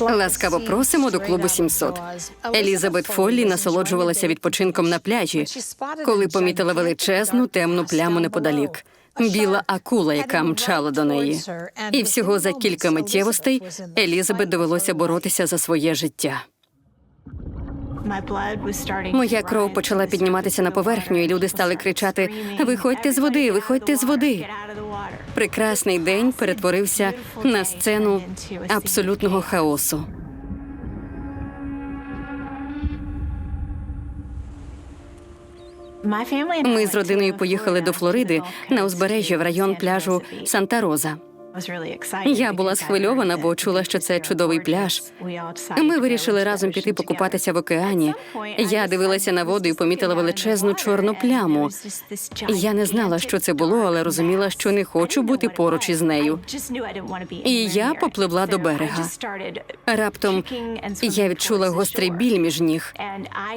Ласкаво просимо до клубу 700. Елізабет Фоллі насолоджувалася відпочинком на пляжі, коли помітила величезну темну пляму неподалік. Біла акула, яка мчала до неї. І всього за кілька миттєвостей Елізабет довелося боротися за своє життя. Моя кров почала підніматися на поверхню, і люди стали кричати: Виходьте з води, виходьте з води. Прекрасний день перетворився на сцену абсолютного хаосу. Ми з родиною поїхали до Флориди на узбережжя в район пляжу Санта Роза. Я була схвильована, бо чула, що це чудовий пляж. Ми вирішили разом піти покупатися в океані. Я дивилася на воду і помітила величезну чорну пляму. Я не знала, що це було, але розуміла, що не хочу бути поруч із нею. І я попливла до берега. Раптом я відчула гострий біль між ніг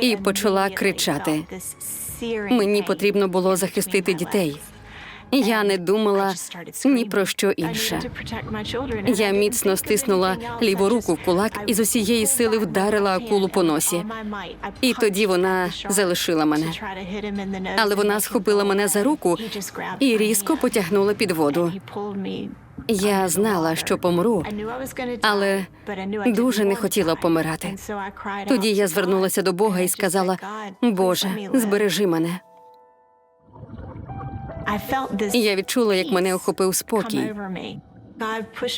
і почала кричати. Мені потрібно було захистити дітей. Я не думала ні про що інше. Я міцно стиснула ліву руку в кулак і з усієї сили вдарила акулу по носі. І тоді вона залишила мене. Але вона схопила мене за руку і різко потягнула під воду. Я знала, що помру, але дуже не хотіла помирати. Тоді я звернулася до Бога і сказала: Боже, збережи мене. Я відчула, як мене охопив спокій.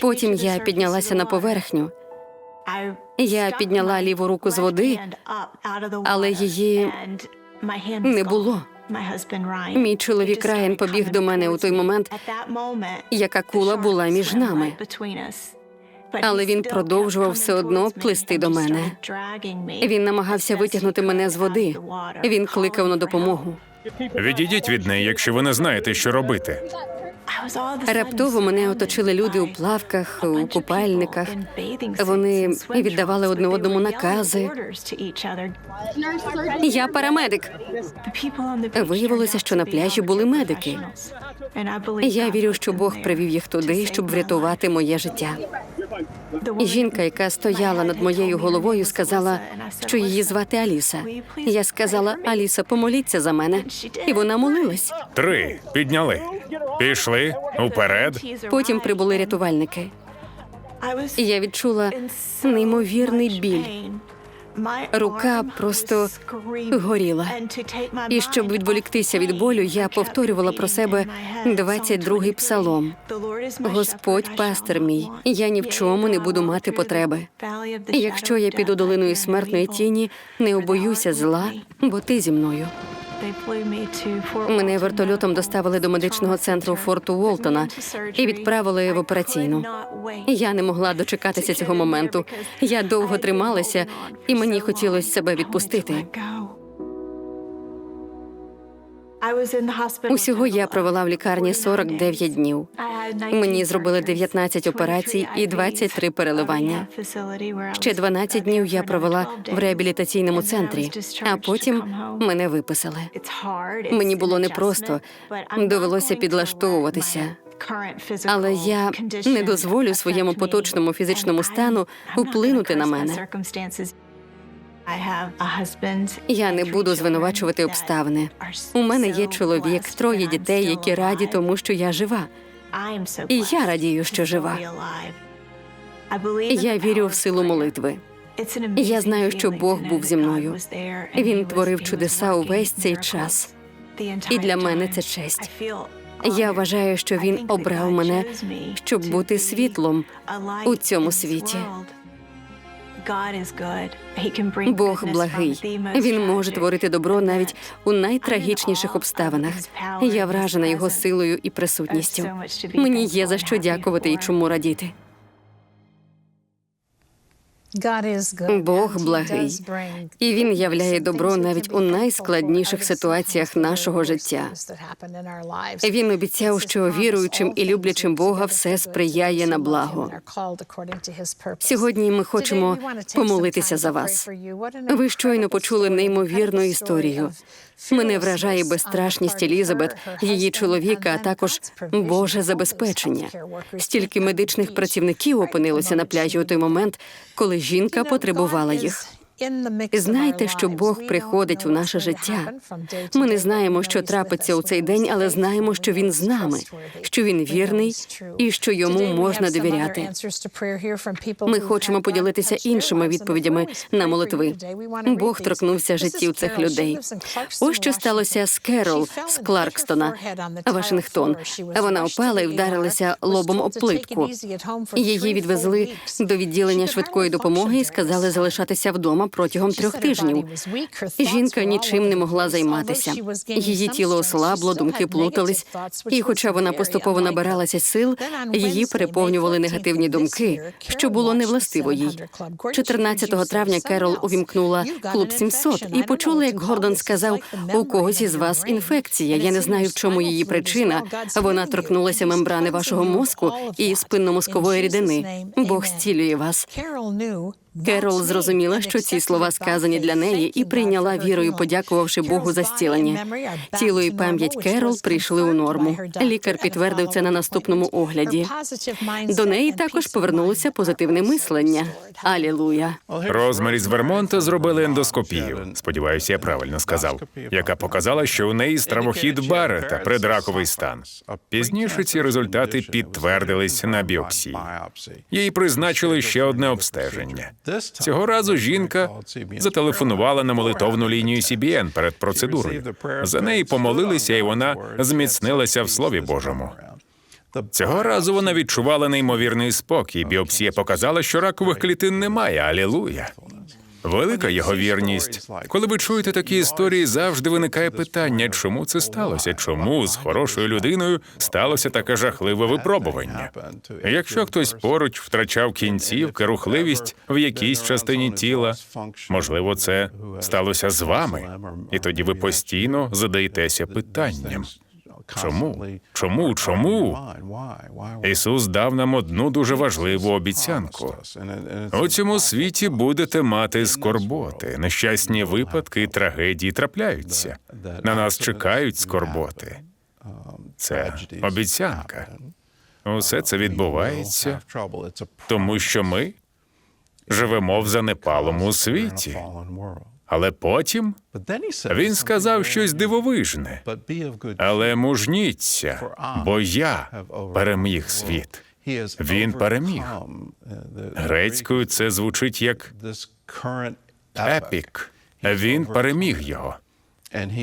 Потім я піднялася на поверхню. Я підняла ліву руку з води, але її не було. Мій чоловік Райан побіг до мене у той момент, як акула була між нами. Але він продовжував все одно плисти до мене. Він намагався витягнути мене з води. Він кликав на допомогу. Відійдіть від неї, якщо ви не знаєте, що робити. Раптово мене оточили люди у плавках, у купальниках. Вони віддавали одне одному накази. Я парамедик. Виявилося, що на пляжі були медики. Я вірю, що Бог привів їх туди, щоб врятувати моє життя. І жінка, яка стояла над моєю головою, сказала, що її звати Аліса. Я сказала: Аліса, помоліться за мене. І вона молилась. Три підняли. Пішли уперед. Потім прибули рятувальники. І я відчула неймовірний біль. Рука просто горіла. І щоб відволіктися від болю, я повторювала про себе 22-й псалом. Господь пастир мій, я ні в чому не буду мати потреби. Якщо я піду долиною смертної тіні, не обоюся зла, бо ти зі мною. Мене вертольотом доставили до медичного центру форту Уолтона і відправили в операційну. Я не могла дочекатися цього моменту. Я довго трималася, і мені хотілося себе відпустити. Усього я провела в лікарні 49 днів. Мені зробили 19 операцій і 23 переливання. Ще 12 днів я провела в реабілітаційному центрі, а потім мене виписали. Мені було непросто, довелося підлаштовуватися. Але я не дозволю своєму поточному фізичному стану вплинути на мене. Я не буду звинувачувати обставини. У мене є чоловік, троє дітей, які раді тому, що я жива. І я радію, що жива. Я вірю в силу молитви. Я знаю, що Бог був зі мною. Він творив чудеса увесь цей час. І для мене це честь. Я вважаю, що він обрав мене, щоб бути світлом у цьому світі. Бог благий. Він може творити добро навіть у найтрагічніших обставинах. Я вражена його силою і присутністю. Мені є за що дякувати і чому радіти. Бог благий, і він являє добро навіть у найскладніших ситуаціях нашого життя. Він обіцяв, що віруючим і люблячим Бога все сприяє на благо. Сьогодні ми хочемо помолитися за вас. Ви щойно почули неймовірну історію. Мене вражає безстрашність Елізабет, її чоловіка, а також Боже забезпечення. Стільки медичних працівників опинилося на пляжі у той момент, коли жінка потребувала їх. І знаєте, що Бог приходить у наше життя. Ми не знаємо, що трапиться у цей день, але знаємо, що він з нами, що він вірний і що йому можна довіряти. Ми хочемо поділитися іншими відповідями на молитви. Бог торкнувся життів цих людей. Ось що сталося з Керол з Кларкстона, Вашингтон. Вона впала і вдарилася лобом об плитку. Її відвезли до відділення швидкої допомоги і сказали залишатися вдома протягом трьох тижнів. Жінка нічим не могла займатися. Її тіло ослабло, думки плутались, і, хоча вона поступово набиралася сил, її переповнювали негативні думки, що було невластиво їй. 14 травня Керол увімкнула клуб 700 і почула, як Гордон сказав: у когось із вас інфекція. Я не знаю, в чому її причина. Вона торкнулася мембрани вашого мозку і спинномозкової рідини. Бог зцілює вас. Керол зрозуміла, що ці слова сказані для неї, і прийняла вірою, подякувавши Богу за зцілення. Тіло і пам'ять Керол прийшли у норму. Лікар підтвердив це на наступному огляді. До неї також повернулося позитивне мислення. Алілуя. Розмарі з Вермонта зробили ендоскопію. Сподіваюся, я правильно сказав, яка показала, що у неї стравохід Барета, предраковий стан. Пізніше ці результати підтвердились на біопсії. Їй призначили ще одне обстеження. Цього разу жінка зателефонувала на молитовну лінію CBN перед процедурою. За неї помолилися, і вона зміцнилася в Слові Божому. Цього разу вона відчувала неймовірний спокій. Біопсія показала, що ракових клітин немає. Алілуя. Велика його вірність. Коли ви чуєте такі історії, завжди виникає питання, чому це сталося? Чому з хорошою людиною сталося таке жахливе випробування? Якщо хтось поруч втрачав кінцівки, рухливість в якійсь частині тіла, можливо, це сталося з вами, і тоді ви постійно задаєтеся питанням. Чому? Чому? Чому? Ісус дав нам одну дуже важливу обіцянку. У цьому світі будете мати скорботи, нещасні випадки і трагедії трапляються. На нас чекають скорботи. Це обіцянка. Усе це відбувається, тому що ми живемо в занепалому світі. Але потім він сказав щось дивовижне. Але мужніться, бо я переміг світ. Він переміг. Грецькою це звучить як епік. Він переміг його.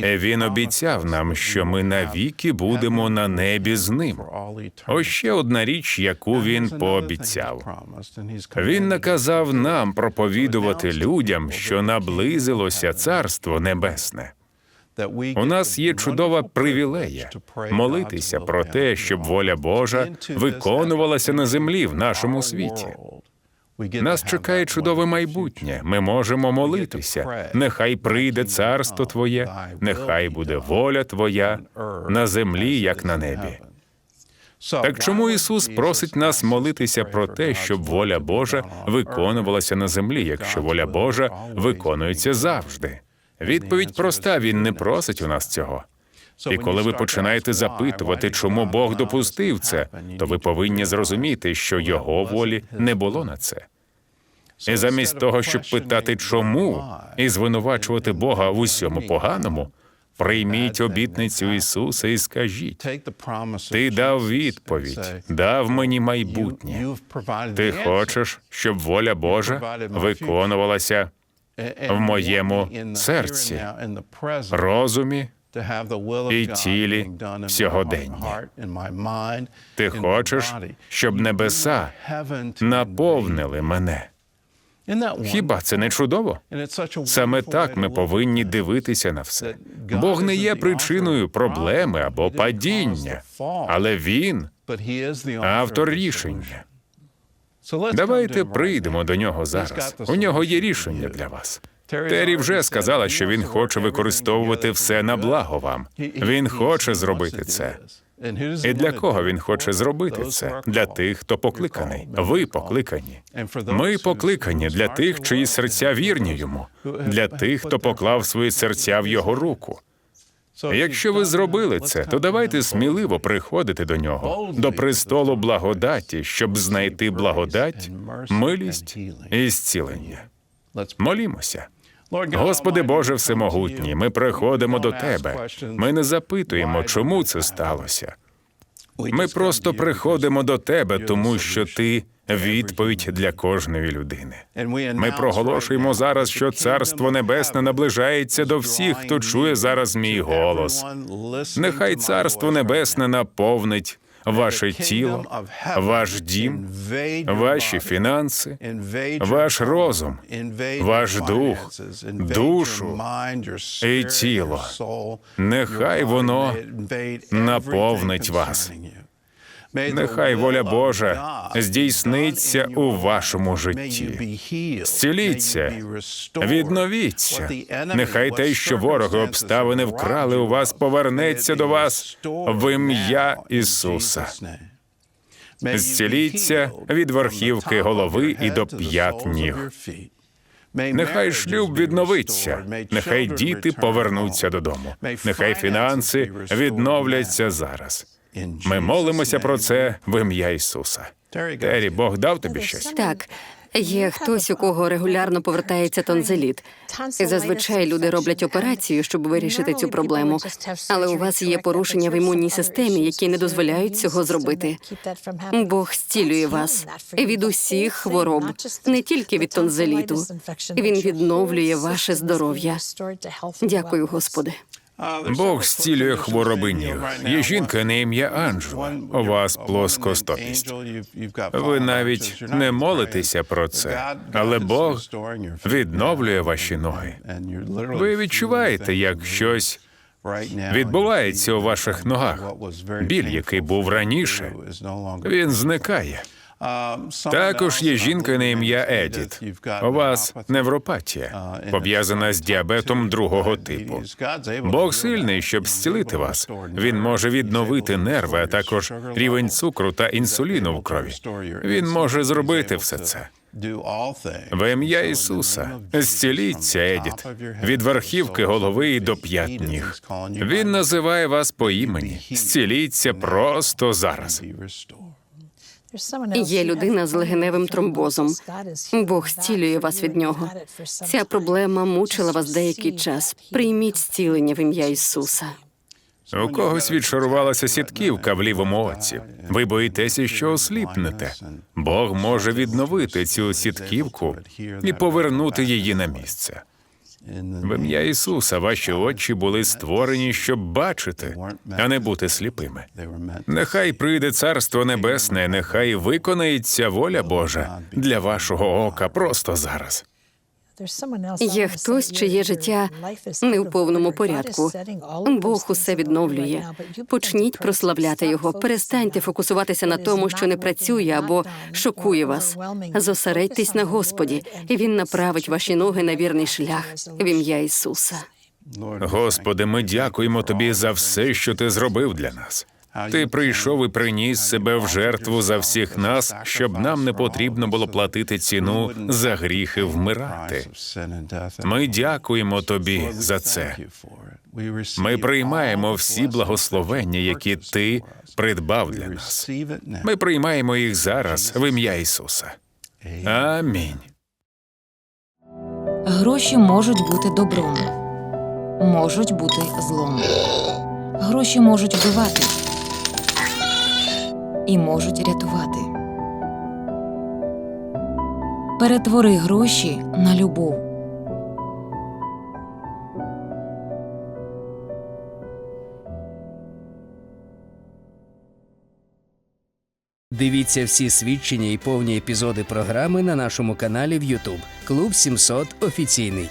Він обіцяв нам, що ми навіки будемо на небі з ним. Ось ще одна річ, яку він пообіцяв. Він наказав нам проповідувати людям, що наблизилося Царство Небесне. У нас є чудова привілея молитися про те, щоб воля Божа виконувалася на землі в нашому світі. Нас чекає чудове майбутнє. Ми можемо молитися. Нехай прийде царство Твоє, нехай буде воля Твоя на землі, як на небі. Так чому Ісус просить нас молитися про те, щоб воля Божа виконувалася на землі, якщо воля Божа виконується завжди? Відповідь проста: Він не просить у нас цього. І коли ви починаєте запитувати, чому Бог допустив це, то ви повинні зрозуміти, що його волі не було на це. І замість того, щоб питати, чому і звинувачувати Бога в усьому поганому, прийміть обітницю Ісуса і скажіть: Ти дав відповідь, дав мені майбутнє. Ти хочеш, щоб воля Божа виконувалася в моєму серці, розумі і тілі сьогодення. Ти хочеш, щоб небеса наповнили мене. Хіба це не чудово? Саме так ми повинні дивитися на все. Бог не є причиною проблеми або падіння, але він автор рішення. Давайте прийдемо до нього зараз. У нього є рішення для вас. Террі вже сказала, що він хоче використовувати все на благо вам. Він хоче зробити це. І для кого він хоче зробити це? Для тих, хто покликаний. Ви покликані. Ми покликані для тих, чиї серця вірні йому, для тих, хто поклав свої серця в його руку. Якщо ви зробили це, то давайте сміливо приходити до нього, до престолу благодаті, щоб знайти благодать, милість і зцілення. Молімося. Господи Боже Всемогутній, ми приходимо до Тебе. Ми не запитуємо, чому це сталося. Ми просто приходимо до Тебе, тому що Ти відповідь для кожної людини. Ми проголошуємо зараз, що Царство Небесне наближається до всіх, хто чує зараз мій голос. Нехай Царство Небесне наповнить ваше тіло, ваш дім, ваші фінанси, ваш розум, ваш дух, душу і тіло. Нехай воно наповнить вас. Нехай воля Божа здійсниться у вашому житті. Зціліться, відновіться. Нехай те, що вороги обставини вкрали у вас, повернеться до вас в ім'я Ісуса. Зціліться від верхівки голови і до п'ят ніг. Нехай шлюб відновиться, нехай діти повернуться додому, нехай фінанси відновляться зараз. Ми молимося про це в ім'я Ісуса. Террі, Бог дав тобі щось? Так, є хтось, у кого регулярно повертається тонзиліт. І зазвичай люди роблять операцію, щоб вирішити цю проблему. Але у вас є порушення в імунній системі, які не дозволяють цього зробити. Бог зцілює вас від усіх хвороб, не тільки від тонзиліту. Він відновлює ваше здоров'я. Дякую, Господи. Бог зцілює хвороби ніг. Є жінка на ім'я Анджела. У вас плоскостопість. Ви навіть не молитеся про це, але Бог відновлює ваші ноги. Ви відчуваєте, як щось відбувається у ваших ногах. Біль, який був раніше, він зникає. Також є жінка на ім'я Едіт. У вас невропатія, пов'язана з діабетом другого типу. Бог сильний, щоб зцілити вас. Він може відновити нерви, а також рівень цукру та інсуліну в крові. Він може зробити все це. В ім'я Ісуса зціліться, Едіт, від верхівки голови і до п'ят ніг. Він називає вас по імені. Зціліться просто зараз. Є людина з легеневим тромбозом. Бог зцілює вас від нього. Ця проблема мучила вас деякий час. Прийміть зцілення в ім'я Ісуса. У когось відшарувалася сітківка в лівому оці. Ви боїтеся, що осліпнете. Бог може відновити цю сітківку і повернути її на місце. В ім'я Ісуса ваші очі були створені, щоб бачити, а не бути сліпими. Нехай прийде Царство Небесне, нехай виконається воля Божа для вашого ока просто зараз. Є хтось, чиє життя не в повному порядку. Бог усе відновлює. Почніть прославляти його. Перестаньте фокусуватися на тому, що не працює або шокує вас. Зосередьтесь на Господі, і він направить ваші ноги на вірний шлях в ім'я Ісуса. Господи, ми дякуємо тобі за все, що ти зробив для нас. Ти прийшов і приніс себе в жертву за всіх нас, щоб нам не потрібно було платити ціну за гріхи вмирати. Ми дякуємо тобі за це. Ми приймаємо всі благословення, які ти придбав для нас. Ми приймаємо їх зараз в ім'я Ісуса. Амінь. Гроші можуть бути добром, можуть бути злом. Гроші можуть вбивати і можуть рятувати. Перетвори гроші на любов. Дивіться всі свідчення і повні епізоди програми на нашому каналі в YouTube Клуб 700 офіційний.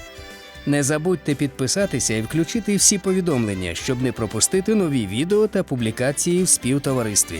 Не забудьте підписатися і включити всі повідомлення, щоб не пропустити нові відео та публікації в співтоваристві.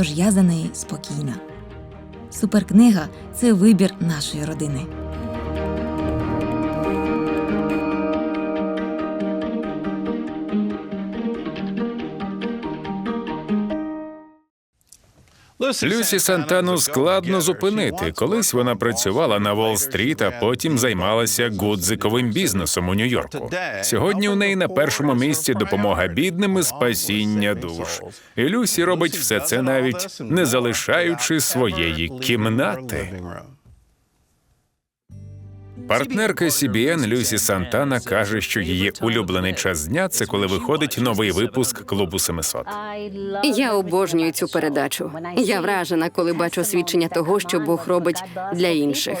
тож я за неї спокійна. Суперкнига це вибір нашої родини. Люсі Сантану складно зупинити. Колись вона працювала на Уолл-стріт, а потім займалася гудзиковим бізнесом у Нью-Йорку. Сьогодні у неї на першому місці допомога бідним і спасіння душ. І Люсі робить все це навіть не залишаючи своєї кімнати. Партнерка CBN Люсі Сантана каже, що її улюблений час дня це коли виходить новий випуск клубу 700. Я обожнюю цю передачу. Я вражена, коли бачу свідчення того, що Бог робить для інших.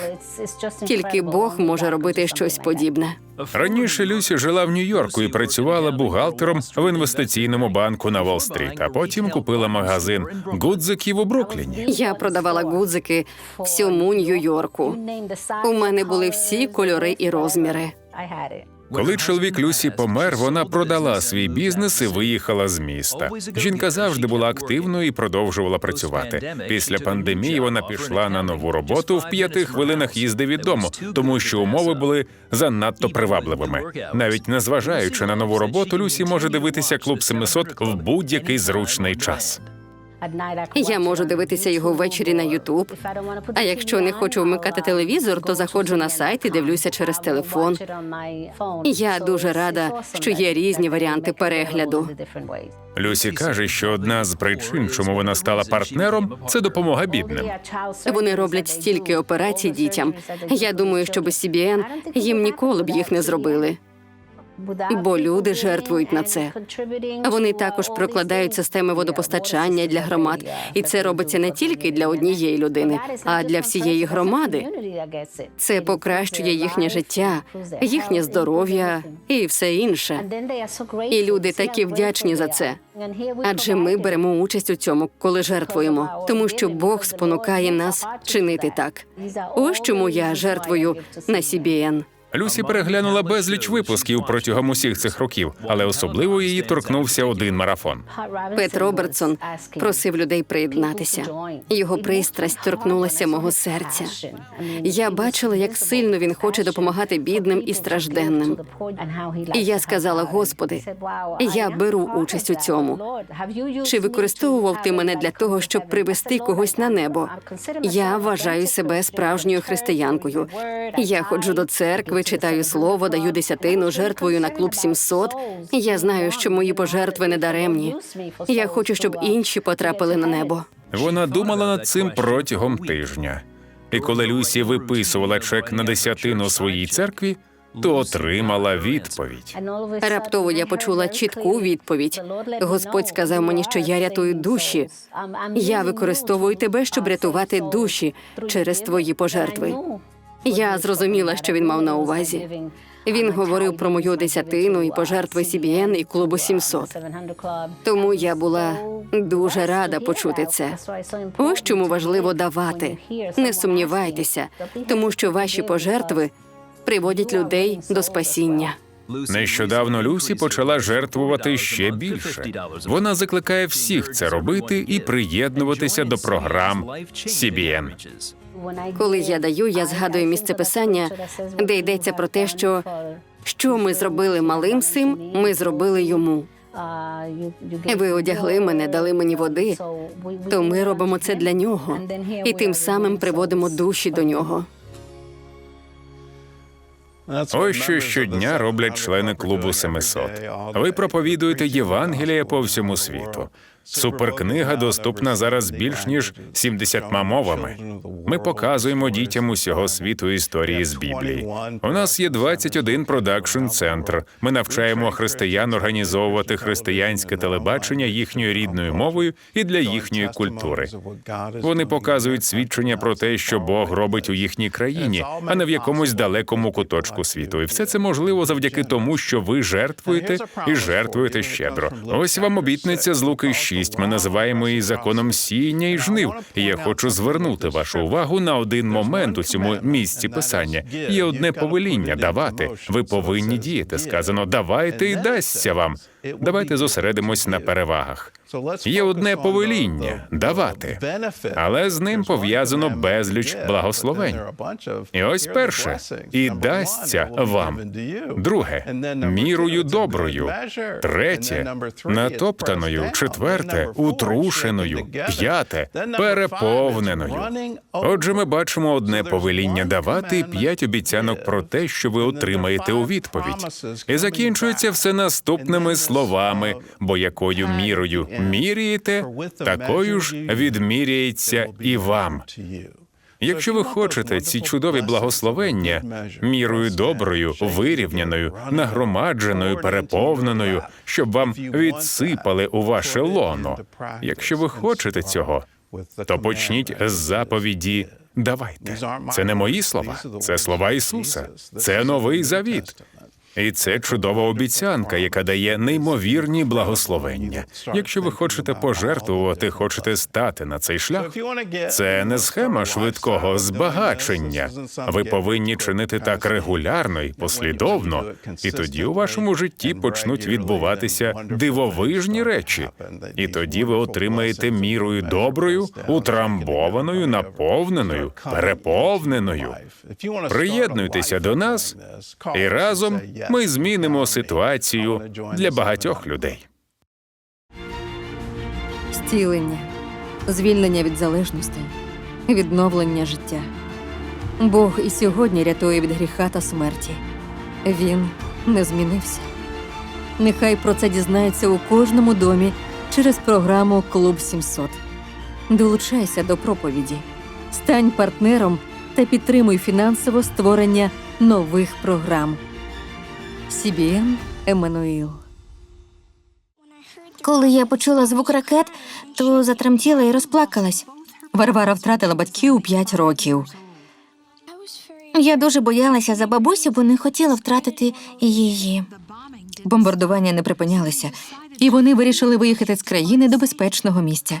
Тільки Бог може робити щось подібне. Раніше Люсі жила в Нью-Йорку і працювала бухгалтером в інвестиційному банку на Уолл-стріт, а потім купила магазин гудзиків у Брукліні. Я продавала гудзики всьому Нью-Йорку. У мене були всі кольори і розміри. Коли чоловік Люсі помер, вона продала свій бізнес і виїхала з міста. Жінка завжди була активною і продовжувала працювати. Після пандемії вона пішла на нову роботу в п'яти хвилинах їзди від дому, тому що умови були занадто привабливими. Навіть незважаючи на нову роботу, Люсі може дивитися клуб 700 в будь-який зручний час. Я можу дивитися його ввечері на Ютуб. А якщо не хочу вмикати телевізор, то заходжу на сайт і дивлюся через телефон. Я дуже рада, що є різні варіанти перегляду. Люсі каже, що одна з причин, чому вона стала партнером, це допомога бідним. Вони роблять стільки операцій дітям. Я думаю, що без CBN їм ніколи б їх не зробили. Бо люди жертвують на це. Вони також прокладають системи водопостачання для громад, і це робиться не тільки для однієї людини, а для всієї громади. Це покращує їхнє життя, їхнє здоров'я і все інше. І люди такі вдячні за це. Адже ми беремо участь у цьому, коли жертвуємо, тому що Бог спонукає нас чинити так. Ось чому я жертвую на CBN. Люсі переглянула безліч випусків протягом усіх цих років, але особливо її торкнувся один марафон. Пет Робертсон просив людей приєднатися. Його пристрасть торкнулася мого серця. Я бачила, як сильно він хоче допомагати бідним і стражденним. І я сказала, Господи, я беру участь у цьому. Чи використовував ти мене для того, щоб привести когось на небо? Я вважаю себе справжньою християнкою. Я ходжу до церкви, читаю слово, даю десятину, жертвую на клуб 700. Я знаю, що мої пожертви не даремні. Я хочу, щоб інші потрапили на небо. Вона думала над цим протягом тижня. І коли Люсі виписувала чек на десятину своїй церкві, то отримала відповідь. Раптово я почула чітку відповідь. Господь сказав мені, що я рятую душі. Я використовую тебе, щоб рятувати душі через твої пожертви. Я зрозуміла, що він мав на увазі. Він говорив про мою десятину і пожертви CBN і клубу 700. Тому я була дуже рада почути це. Ось чому важливо давати. Не сумнівайтеся, тому що ваші пожертви приводять людей до спасіння. Нещодавно Люсі почала жертвувати ще більше. Вона закликає всіх це робити і приєднуватися до програм CBN. Коли я даю, я згадую місце писання, де йдеться про те, що що ми зробили малим сим, ми зробили йому. Ви одягли мене, дали мені води, то ми робимо це для нього і тим самим приводимо душі до нього. Ось що щодня роблять члени клубу 700. Ви проповідуєте Євангеліє по всьому світу. Суперкнига доступна зараз більш ніж 70 мовами. Ми показуємо дітям усього світу історії з Біблії. У нас є 21 продакшн центр. Ми навчаємо християн організовувати християнське телебачення їхньою рідною мовою і для їхньої культури. Вони показують свідчення про те, що Бог робить у їхній країні, а не в якомусь далекому куточку світу. І все це можливо завдяки тому, що ви жертвуєте і жертвуєте щедро. Ось вам обітниця з Луки 6. Ми називаємо її законом сіяння і жнив. І я хочу звернути вашу увагу на один момент у цьому місці писання. Є одне повеління давати. Ви повинні діяти. Сказано, давайте і дасться вам. Давайте зосередимось на перевагах. Є одне повеління давати, але з ним пов'язано безліч благословень. І ось перше і дасться вам. Друге мірою доброю. Третє натоптаною. Четверте утрушеною. П'яте переповненою. Отже, ми бачимо одне повеління давати і п'ять обіцянок про те, що ви отримаєте у відповідь. І закінчується все наступними словами, бо якою мірою міряєте, такою ж відміряється і вам. Якщо ви хочете ці чудові благословення мірою доброю, вирівняною, нагромадженою, переповненою, щоб вам відсипали у ваше лоно. Якщо ви хочете цього, то почніть з заповіді. Давайте. Це не мої слова, це слова Ісуса. Це новий завіт. І це чудова обіцянка, яка дає неймовірні благословення. Якщо ви хочете пожертвувати, хочете стати на цей шлях, це не схема швидкого збагачення. Ви повинні чинити так регулярно і послідовно, і тоді у вашому житті почнуть відбуватися дивовижні речі. І тоді ви отримаєте мірою доброю, утрамбованою, наповненою, переповненою. Приєднуйтеся до нас, і разом ми змінимо ситуацію для багатьох людей. Зцілення, звільнення від залежностей, відновлення життя. Бог і сьогодні рятує від гріха та смерті. Він не змінився. Нехай про це дізнається у кожному домі через програму Клуб 700. Долучайся до проповіді, стань партнером та підтримуй фінансово створення нових програм. CBN Еммануїл. Коли я почула звук ракет, то затремтіла і розплакалась. Варвара втратила батьків у 5 років. Я дуже боялася за бабусю, бо не хотіла втратити її. Бомбардування не припинялися, і вони вирішили виїхати з країни до безпечного місця.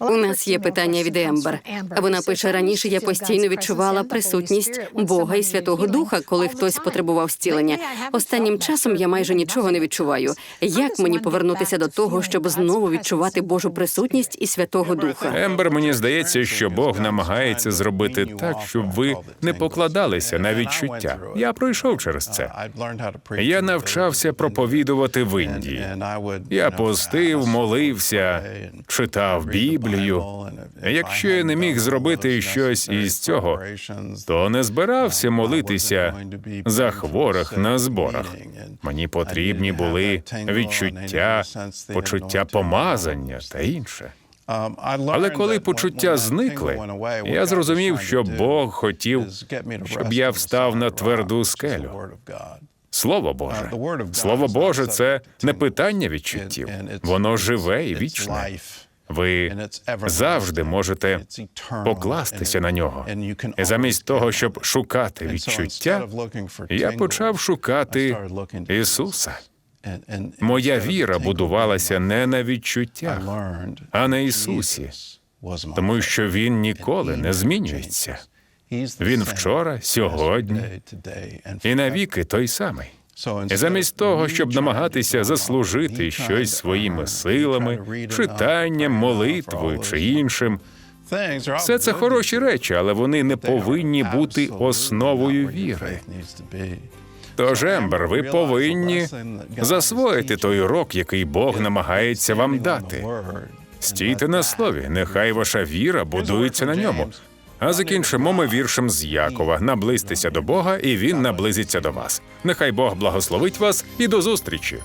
У нас є питання від Ембер. Вона пише раніше. Я постійно відчувала присутність Бога і Святого Духа, коли хтось потребував зцілення. Останнім часом я майже нічого не відчуваю. Як мені повернутися до того, щоб знову відчувати Божу присутність і Святого Духа? Ембер, мені здається, що Бог намагається зробити так, щоб ви не покладалися на відчуття. Я пройшов через це. Я навчався проповідувати в Індії. Я постив, молився, читав Біблію. Якщо я не міг зробити щось із цього, то не збирався молитися за хворих на зборах. Мені потрібні були відчуття, почуття помазання та інше. Але коли почуття зникли, я зрозумів, що Бог хотів, щоб я встав на тверду скелю. Слово Боже, Слово Боже, це не питання відчуттів. Воно живе і вічне. Ви завжди можете покластися на нього. Замість того, щоб шукати відчуття, я почав шукати Ісуса. Моя віра будувалася не на відчуттях, а на Ісусі, тому що Він ніколи не змінюється. Він вчора, сьогодні і навіки той самий. Замість того, щоб намагатися заслужити щось своїми силами, читанням, молитвою чи іншим, все це хороші речі, але вони не повинні бути основою віри. Тож, Ембер, ви повинні засвоїти той урок, який Бог намагається вам дати. Стійте на слові, нехай ваша віра будується на ньому. А закінчимо ми віршем з Якова: наблизьтеся до Бога, і він наблизиться до вас. Нехай Бог благословить вас і до зустрічі.